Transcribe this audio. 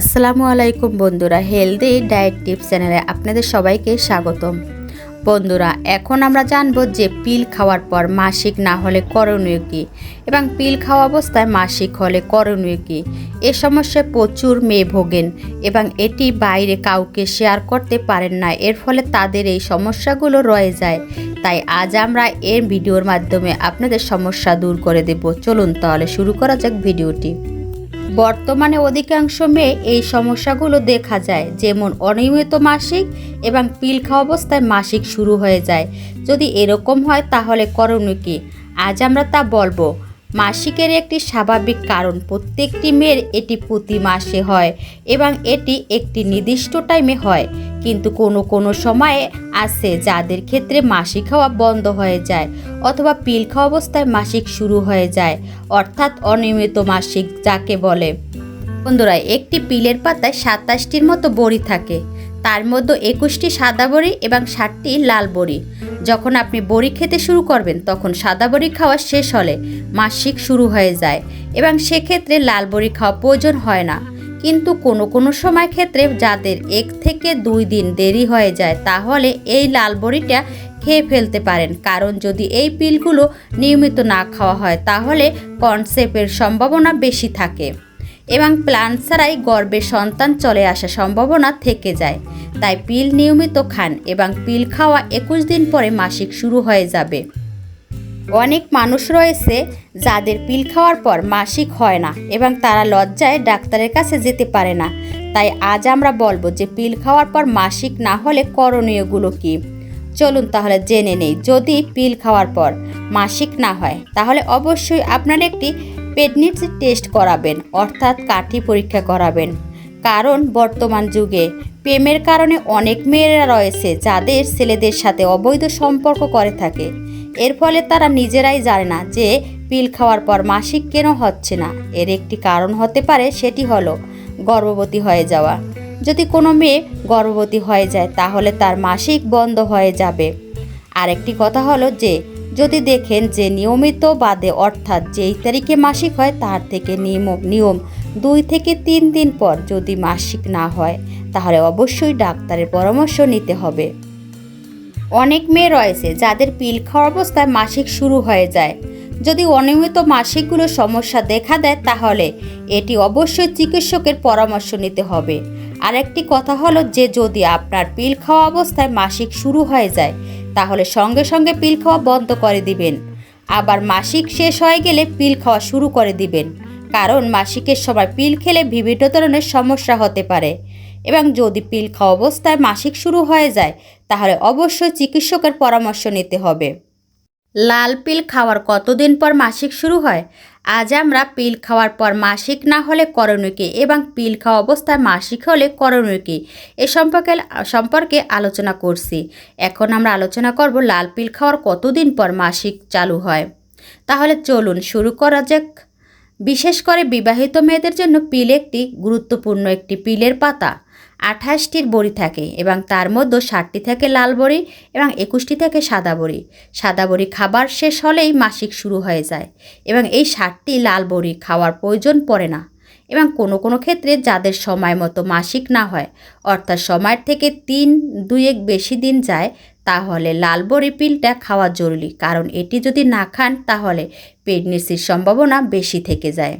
আসসালামু আলাইকুম বন্ধুরা হেলদি ডায়েট টিপস চ্যানেলে আপনাদের সবাইকে স্বাগতম। বন্ধুরা, এখন আমরা জানব যে পিল খাওয়ার পর মাসিক না হলে করণীয় কী এবং পিল খাওয়া অবস্থায় মাসিক হলে করণীয় কী? এ সমস্যায় প্রচুর মেয়ে ভোগেন এবং এটি বাইরে কাউকে শেয়ার করতে পারেন না। এর ফলে তাদের এই সমস্যাগুলো রয়ে যায়। তাই আজ আমরা এর ভিডিওর মাধ্যমে আপনাদের সমস্যা দূর করে দেব। চলুন তাহলে শুরু করা যাক ভিডিওটি। বর্তমানে অধিকাংশ মেয়ে এই সমস্যাগুলো দেখা যায়, যেমন অনিয়মিত মাসিক এবং পিলখা অবস্থায় মাসিক শুরু হয়ে যায়। যদি এরকম হয় তাহলে করণীয় কী? আজ আমরা তা বলব। মাসিকের একটি স্বাভাবিক কারণ। প্রত্যেকটি মেয়ের এটি প্রতি মাসে হয় এবং এটি একটি নির্দিষ্ট টাইমে হয়। কিন্তু কোনো কোনো সময়ে আছে যাদের ক্ষেত্রে মাসিক খাওয়া বন্ধ হয়ে যায় অথবা পিল খাওয়া অবস্থায় মাসিক শুরু হয়ে যায়। অর্থাৎ অনিয়মিত মাসিক যাকে বলে। বন্ধুরা, একটি পিলের পাতায় সাতাশটির মতো বড়ি থাকে। তার মধ্যে একুশটি সাদা বড়ি এবং ষাটটি লাল বড়ি। যখন আপনি বড়ি খেতে শুরু করবেন, তখন সাদা বড়ি খাওয়া শেষ হলে মাসিক শুরু হয়ে যায় এবং সেক্ষেত্রে লাল বড়ি খাওয়া প্রয়োজন হয় না। কিন্তু কোনো কোনো সময় ক্ষেত্রে যাদের এক থেকে দুই দিন দেরি হয়ে যায়, তাহলে এই লাল বড়িটা খেয়ে ফেলতে পারেন। কারণ যদি এই পিলগুলো নিয়মিত না খাওয়া হয়, তাহলে কনসেপ্টের সম্ভাবনা বেশি থাকে। এবং প্ল্যান ছাড়াই গর্ভে সন্তান চলে আসার সম্ভাবনা থেকে যায়। তাই পিল নিয়মিত খান এবং পিল খাওয়া একুশ দিন পরে মাসিক শুরু হয়ে যাবে। অনেক মানুষ রয়েছে যাদের পিল খাওয়ার পর মাসিক হয় না এবং তারা লজ্জায় ডাক্তারের কাছে যেতে পারে না। তাই আজ আমরা বলব যে পিল খাওয়ার পর মাসিক না হলে করণীয়গুলো কী? চলুন তাহলে জেনে নেই। যদি পিল খাওয়ার পর মাসিক না হয়, তাহলে অবশ্যই আপনার একটি প্রেগনেন্সি টেস্ট করাবেন, অর্থাৎ কাঠি পরীক্ষা করাবেন। কারণ বর্তমান যুগে প্রেমের কারণে অনেক মেয়েরা রয়েছে যাদের ছেলেদের সাথে অবৈধ সম্পর্ক করে থাকে। এর ফলে তারা নিজেরাই জানে না যে পিল খাওয়ার পর মাসিক কেন হচ্ছে না। এর একটি কারণ হতে পারে সেটি হলো গর্ভবতী হয়ে যাওয়া। যদি কোনো মেয়ে গর্ভবতী হয়ে যায় তাহলে তার মাসিক বন্ধ হয়ে যাবে। আরেকটি কথা হলো যে যদি দেখেন যে নিয়মিত বাদে, অর্থাৎ যেই তারিখে মাসিক হয়, তার থেকে নিয়ম নিয়ম দুই থেকে তিন দিন পর যদি মাসিক না হয়, তাহলে অবশ্যই ডাক্তারের পরামর্শ নিতে হবে। অনেক মেয়ে রয়েছে যাদের পিল খাওয়া অবস্থায় মাসিক শুরু হয়ে যায়। যদি অনিয়মিত মাসিকগুলো সমস্যা দেখা দেয়, তাহলে এটি অবশ্যই চিকিৎসকের পরামর্শ নিতে হবে। আরেকটি কথা হলো যে, যদি আপনার পিল খাওয়া অবস্থায় মাসিক শুরু হয়ে যায় তাহলে সঙ্গে সঙ্গে পিল খাওয়া বন্ধ করে দিবেন। আবার মাসিক শেষ হয়ে গেলে পিল খাওয়া শুরু করে দিবেন। কারণ মাসিকের সময় পিল খেলে বিভিন্ন ধরনের সমস্যা হতে পারে। এবং যদি পিল খাওয়া অবস্থায় মাসিক শুরু হয়ে যায়, তাহলে অবশ্যই চিকিৎসকের পরামর্শ নিতে হবে। লাল পিল খাওয়ার কতদিন পর মাসিক শুরু হয়? আজ আমরা পিল খাওয়ার পর মাসিক না হলে করণীয় কী? এবং পিল খাওয়া অবস্থায় মাসিক হলে করণীয় কী? এ সম্পর্কে সম্পর্কে আলোচনা করছি। এখন আমরা আলোচনা করব লাল পিল খাওয়ার কতদিন পর মাসিক চালু হয়। তাহলে চলুন শুরু করা যাক। বিশেষ করে বিবাহিত মেয়েদের জন্য পিল একটি গুরুত্বপূর্ণ একটি পিলের পাতা। আঠাশটির বড়ি থাকে এবং তার মধ্যে ষাটটি থাকে লাল বড়ি এবং একুশটি থাকে সাদা বড়ি। সাদা বড়ি খাবার শেষ হলেই মাসিক শুরু হয়ে যায় এবং এই ষাটটি লাল বড়ি খাওয়ার প্রয়োজন পড়ে না এবং কোনো কোনো ক্ষেত্রে যাদের সময় মতো মাসিক না হয়, অর্থাৎ সময়ের থেকে তিন, দুয়েক বেশি দিন যায়, তাহলে লাল বড়ি পিলটা খাওয়া জরুরি। কারণ এটি যদি না খান, তাহলে প্রেগনেন্সির সম্ভাবনা বেশি থেকে যায়।